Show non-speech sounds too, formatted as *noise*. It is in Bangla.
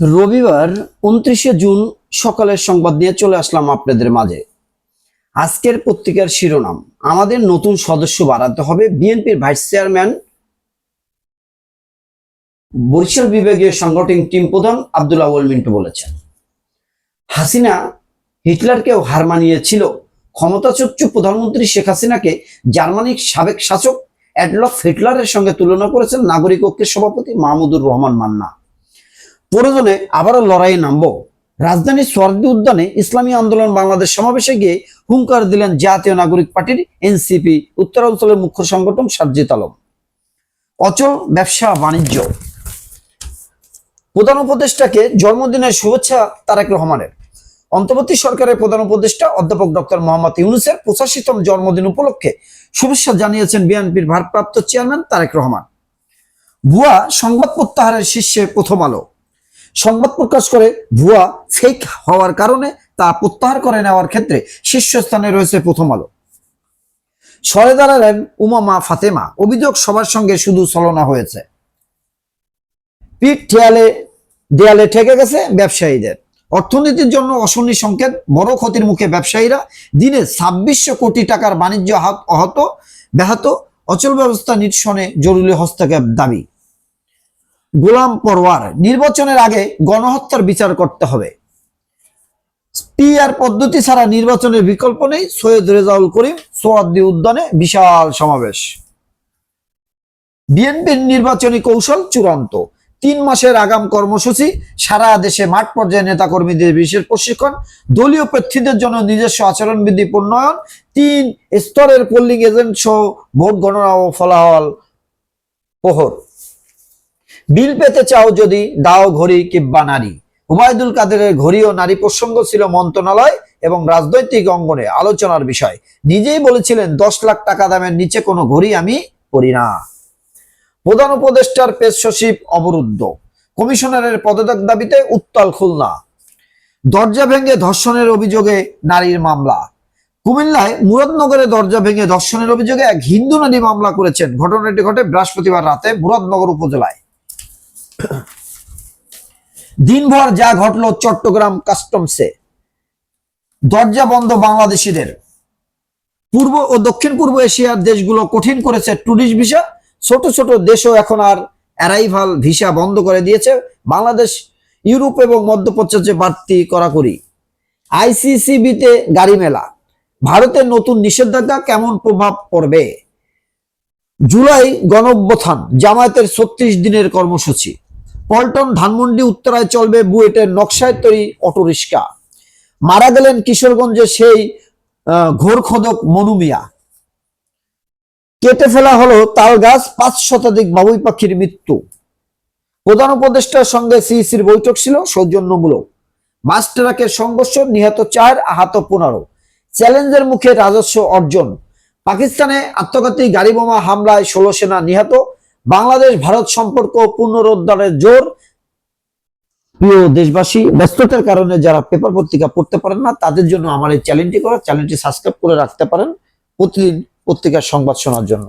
রবিবার উনত্রিশে জুন সকালের সংবাদ নিয়ে চলে আসলাম আপনাদের মাঝে। আজকের পত্রিকার শিরোনাম, আমাদের নতুন সদস্য বাড়াতে হবে বিএনপির ভাইস চেয়ারম্যান বরিশাল বিভাগীয় সাংগঠনিক টিম প্রধান আব্দুল আউয়াল মিন্টু বলেছেন। হাসিনা হিটলারকেও হার মানিয়েছিল। ক্ষমতাচ্যুত প্রধানমন্ত্রী শেখ হাসিনাকে জার্মানির সাবেক শাসক অ্যাডলফ হিটলারের সঙ্গে তুলনা করেছেন নাগরিক ঐক্যের সভাপতি মাহমুদুর রহমান মান্না। প্রয়োজনে আবারও লড়াইয়ে নামবো। রাজধানীর সোয়ার্দি উদ্যানে ইসলামী আন্দোলন বাংলাদেশ সমাবেশে গিয়ে হুঙ্কার দিলেন জাতীয় নাগরিক পার্টির এনসিপি, উত্তরাঞ্চলের মুখ্য সংগঠন সাজ্জিদ আলম। অচল ব্যবসা বাণিজ্য। প্রধান উপদেষ্টাকে জন্মদিনের শুভেচ্ছা তারেক রহমানের। অন্তর্বর্তী সরকারের প্রধান উপদেষ্টা অধ্যাপক ডক্টর মোহাম্মদ ইউনুসের পঁচাশিতম জন্মদিন উপলক্ষে শুভেচ্ছা জানিয়েছেন বিএনপির ভারপ্রাপ্ত চেয়ারম্যান তারেক রহমান। ভুয়া সংবাদ প্রত্যাহারের শীর্ষে প্রথম আলো। সংবাদ প্রকাশ করে ভুয়া ফেক হওয়ার কারণে তা প্রত্যাহার করে নেওয়ার ক্ষেত্রে শীর্ষস্থানে রয়েছে প্রথম আলো। সরে দাঁড়ালেন উমামা ফাতেমা। অভিযোগ সবার সঙ্গে শুধু ছলনা হয়েছে। পিঠ দেয়ালে দেয়ালে ঠেকে গেছে ব্যবসায়ীদের। অর্থনীতির জন্য অশনি সংকেত, বড় ক্ষতির মুখে ব্যবসায়ীরা দিনে ছাব্বিশশো কোটি টাকার বাণিজ্য হাত অহত ব্যাহত, অচল ব্যবস্থা নিরসনে জরুরি হস্তক্ষেপ দাবি। গোলাম পরওয়ার, নির্বাচনের আগে গণহত্যার বিচার করতে হবে। পিআর পদ্ধতি ছাড়া নির্বাচনের বিকল্প নেই। সৈয়দ রেজাউল করিম, সোয়াদ্দি উদ্যানে বিশাল সমাবেশ। বিএনপির নির্বাচনী কৌশল চূড়ান্ত। তিন মাসের আগাম কর্মসূচি, সারা দেশে মাঠ পর্যায়ে নেতাকর্মীদের বিশেষ প্রশিক্ষণ, দলীয় প্রার্থীদের জন্য নিজস্ব আচরণবিধি প্রণয়ন, তিন স্তরের পোলিং এজেন্ট সহ ভোট গণনা ও ফলাফল প্রহর বিল পেতে চাও যদি, দাও ঘড়ি কিংবা নারী। হুমায়দুল কাদেরের ঘড়ি ও নারী প্রসঙ্গ ছিল মন্ত্রণালয় এবং রাজনৈতিক অঙ্গনে আলোচনার বিষয়। নিজেই বলেছিলেন, দশ লাখ টাকা দামের নিচে কোনো ঘড়ি আমি পরি না। প্রধান উপদেষ্টার পেশ সচিব অবরুদ্ধ। কমিশনারের পদত্যাগ দাবিতে উত্তাল খুলনা। দরজা ভেঙে ধর্ষণের অভিযোগে নারীর মামলা। কুমিল্লায় মুরাদনগরে দরজা ভেঙে ধর্ষণের অভিযোগে এক হিন্দু নারী মামলা করেছেন। ঘটনাটি ঘটে বৃহস্পতিবার রাতে মুরাদনগর উপজেলায়। *coughs* দিনভর যা ঘটল চট্টগ্রাম কাস্টমসে। দরজা বন্ধ বাংলাদেশিদের। পূর্ব ও দক্ষিণ পূর্ব এশিয়ার দেশগুলো কঠিন করেছে ট্যুরিস্ট ভিসা। ছোট ছোট দেশও এখন আর অ্যারাইভাল ভিসা বন্ধ করে দিয়েছে। বাংলাদেশ, ইউরোপ এবং মধ্যপ্রাচ্যে বাড়তি করাকরি আইসিসিবিতে গাড়ি মেলা। ভারতের নতুন নিষেধাজ্ঞা কেমন প্রভাব পড়বে? জুলাই গণঅভ্যুত্থান, জামায়াতের ছত্রিশ দিনের কর্মসূচি। পল্টন ধানমন্ডি উত্তরায় চলবে বুয়েটের নকশায় তৈরি অটোরিক্সা মারা গেলেন কিশোরগঞ্জে সেই ঘোরখদক মনুমিয়া কেটে ফেলা হলো তাল গাছ, পাঁচ শতাধিক বাবুই পাখির মৃত্যু। প্রধান উপদেষ্টার সঙ্গে সিইসির বৈঠক ছিল, সৌজন্যমূলক। বাস, ট্রাকের সংঘর্ষ, নিহত চার, আহত পনেরো। চ্যালেঞ্জের মুখে রাজস্ব অর্জন। পাকিস্তানে আত্মঘাতী গাড়ি বোমা হামলায় ষোলো সেনা নিহত। বাংলাদেশ, ভারত সম্পর্ক পুনরুদ্ধারের জোর। প্রিয় দেশবাসী, ব্যস্ততার কারণে যারা পেপার পত্রিকা পড়তে পারেন না, তাদের জন্য আমার এই চ্যানেলটি করা চ্যানেলটি সাবস্ক্রাইব করে রাখতে পারেন প্রতিদিন পত্রিকার সংবাদ শোনার জন্য।